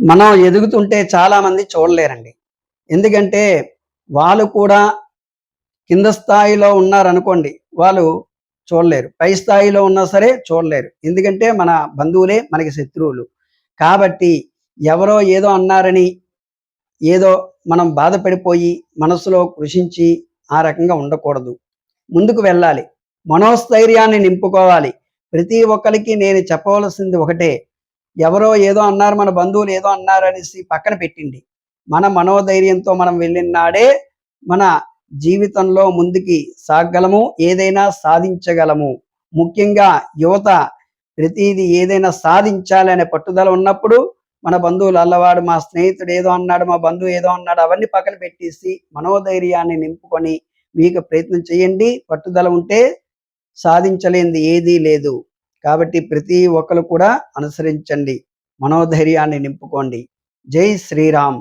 మనం ఎదుగుతుంటే చాలామంది చూడలేరండి. ఎందుకంటే వాళ్ళు కూడా కింద స్థాయిలో ఉన్నారనుకోండి వాళ్ళు చూడలేరు. పై స్థాయిలో ఉన్నా సరే చూడలేరు. ఎందుకంటే మన బంధువులే మనకి శత్రువులు. కాబట్టి ఎవరో ఏదో అన్నారని ఏదో మనం బాధపడిపోయి మనసులో కృషించి ఆ రకంగా ఉండకూడదు. ముందుకు వెళ్ళాలి. మనోస్థైర్యాన్ని నింపుకోవాలి. ప్రతి ఒక్కరికి నేను చెప్పవలసింది ఒకటే ఎవరో ఏదో అన్నారు మన బంధువులు ఏదో అన్నారు అనేసి పక్కన పెట్టింది. మన మనోధైర్యంతో మనం వెళ్ళిన నాడే మన జీవితంలో ముందుకి సాగలము ఏదైనా సాధించగలము. ముఖ్యంగా యువత ప్రతిదీ ఏదైనా సాధించాలి అనే పట్టుదల ఉన్నప్పుడు మన బంధువులు అల్లవాడు మా స్నేహితుడు ఏదో అన్నాడు మా బంధువు ఏదో అన్నాడు అవన్నీ పక్కన పెట్టేసి మనోధైర్యాన్ని నింపుకొని మీకు ప్రయత్నం చేయండి. పట్టుదల ఉంటే సాధించలేనిది ఏదీ లేదు. కాబట్టి ప్రతి ఒక్కరు కూడా అనుసరించండి. మనోధైర్యాన్ని నింపుకోండి. జై శ్రీరామ్.